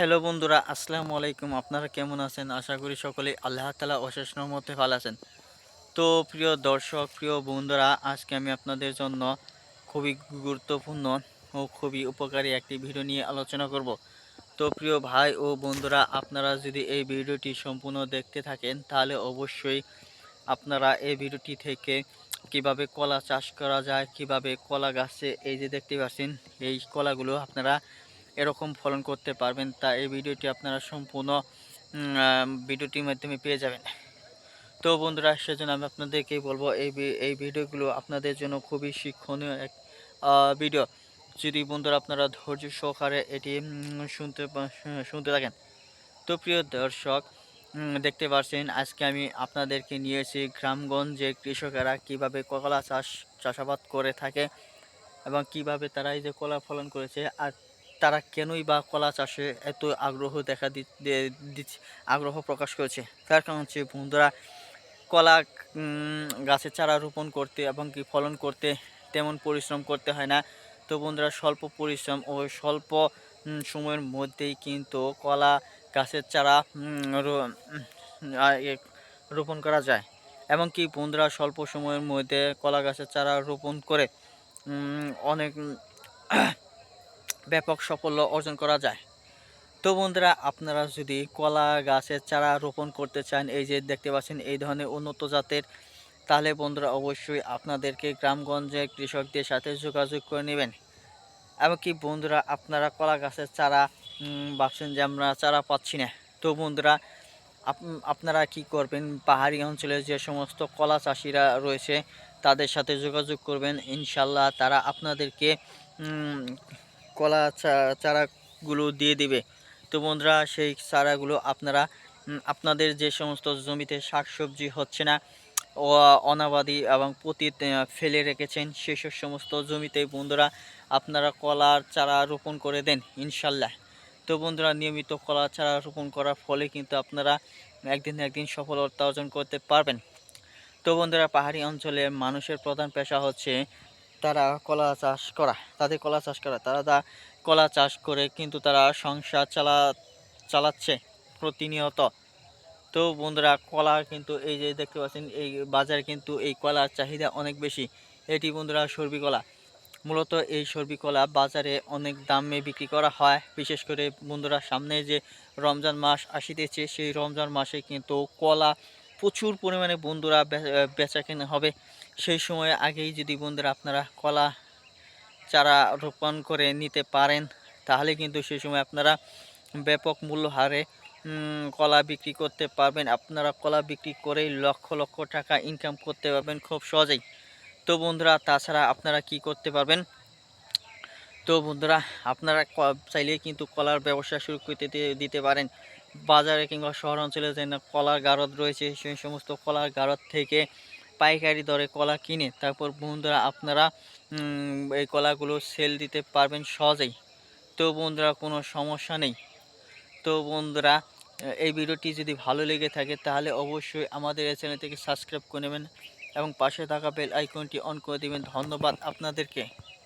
Hello বন্ধুরা, আসসালামু আলাইকুম। আপনারা কেমন আছেন? আশা করি সকলেই আল্লাহ তালা অশেষ রহমতে ভালো আছেন। তো প্রিয় দর্শক, প্রিয় বন্ধুরা, আজকে আমি আপনাদের জন্য খুবই গুরুত্বপূর্ণ ও খুবই উপকারী একটি ভিডিও নিয়ে আলোচনা করব। তো প্রিয় ভাই ও বন্ধুরা, আপনারা যদি এই ভিডিওটি সম্পূর্ণ দেখতে থাকেন, তাহলে অবশ্যই আপনারা এই ভিডিওটি থেকে কীভাবে কলা চাষ করা যায়, কীভাবে কলা গাছে, এই যে দেখতে পাচ্ছেন, এই কলাগুলো আপনারা এরকম ফলন করতে পারবেন, তা এই ভিডিওটি আপনারা সম্পূর্ণ ভিডিওটির মাধ্যমে পেয়ে যাবেন। তো বন্ধুরা, সেজন্য আমি আপনাদেরকে বলব, এই এই ভিডিওগুলো আপনাদের জন্য খুবই শিক্ষণীয় এক ভিডিও। যদি বন্ধুরা আপনারা ধৈর্য সহকারে এটি শুনতে শুনতে থাকেন। তো প্রিয় দর্শক দেখতে পাচ্ছেন আজকে আমি আপনাদেরকে নিয়ে এসেছি গ্রামগঞ্জে কৃষকেরা কীভাবে কলা চাষ, চাষাবাদ করে থাকে এবং কীভাবে তারা এই যে কলা ফলন করেছে, আর তারা কেনই বা কলা চাষে এত আগ্রহ দেখা দিচ্ছে, আগ্রহ প্রকাশ করেছে? তার কারণ হচ্ছে, বন্ধুরা, কলা গাছের চারা রোপণ করতে এবং কি ফলন করতে তেমন পরিশ্রম করতে হয় না। তো বন্ধুরা, স্বল্প পরিশ্রম ও স্বল্প সময়ের মধ্যেই কিন্তু কলা গাছের চারা রোপণ করা যায়। এমনকি বন্ধুরা, স্বল্প সময়ের মধ্যে কলা গাছের চারা রোপণ করে অনেক ব্যাপক সাফল্য অর্জন করা যায়। তো বন্ধুরা, আপনারা যদি কলা গাছের চারা রোপণ করতে চান, এই যে দেখতে পাচ্ছেন এই ধরনের উন্নত জাতের, তাহলে বন্ধুরা অবশ্যই আপনাদেরকে গ্রামগঞ্জে কৃষকদের সাথে যোগাযোগ করে নেবেন। এমনকি বন্ধুরা, আপনারা কলা গাছের চারা ভাবছেন যে আমরা চারা পাচ্ছি না। তো বন্ধুরা, আপ- আপনারা কি করবেন? পাহাড়ি অঞ্চলে যে সমস্ত কলা চাষিরা রয়েছে, তাদের সাথে যোগাযোগ করবেন। ইনশাল্লাহ তারা আপনাদেরকে কলা চারাগুলো দিয়ে দিবে। তো বন্ধুরা, সেই চারাগুলো আপনারা আপনাদের যে সমস্ত জমিতে শাকসবজি হচ্ছে না, ও, অনাবাদি এবং পতিত ফেলে রেখেছেন, সেসব সমস্ত জমিতে বন্ধুরা, আপনারা কলার চারা রোপণ করে দেন, ইনশাল্লাহ। তো বন্ধুরা, নিয়মিত কলা চারা রোপণ করার ফলে কিন্তু আপনারা একদিন একদিন সফলতা অর্জন করতে পারবেন। তো বন্ধুরা, পাহাড়ি অঞ্চলে মানুষের প্রধান পেশা হচ্ছে তারা কলা চাষ করা, তাদের কলা চাষ করা, তারা তা কলা চাষ করে কিন্তু তারা সংসার চালা, চালাচ্ছে প্রতিনিয়ত। তো বন্ধুরা, কলা কিন্তু এই যে দেখতে পাচ্ছেন, এই বাজারে কিন্তু এই কলার চাহিদা অনেক বেশি। এটি বন্ধুরা সর্বি কলা। মূলত এই সর্বি কলা বাজারে অনেক দামে বিক্রি করা হয়। বিশেষ করে বন্ধুরা, সামনে যে রমজান মাস আসিতেছে, সেই রমজান মাসে কিন্তু কলা প্রচুর পরিমাণে বন্ধুরা বেচা কেনা হবে। সেই সময় আগেই যদি বন্ধুরা আপনারা কলা চারা রোপণ করে নিতে পারেন, তাহলে কিন্তু সেই সময় আপনারা ব্যাপক মূল্য হারে কলা বিক্রি করতে পারবেন। আপনারা কলা বিক্রি করেই লক্ষ লক্ষ টাকা ইনকাম করতে পারবেন খুব সহজেই। তো বন্ধুরা, তাছাড়া আপনারা কি করতে পারবেন? তো বন্ধুরা, আপনারা চাইলে কিন্তু কলার ব্যবসা শুরু করতে দিতে পারেন। বাজারে কিংবা শহর অঞ্চলে যে কলার গারদ রয়েছে, সেই সমস্ত কলার গারদ থেকে পাইকারি দরে কলা কিনে তারপর বন্ধুরা আপনারা এই কলাগুলো সেল দিতে পারবেন সহজেই। তো বন্ধুরা, কোনো সমস্যা নেই। তো বন্ধুরা, এই ভিডিওটি যদি ভালো লেগে থাকে তাহলে অবশ্যই আমাদের এই চ্যানেলটিকে সাবস্ক্রাইব করে নেবেন এবং পাশে থাকা বেল আইকনটি অন করে দেবেন। ধন্যবাদ আপনাদেরকে।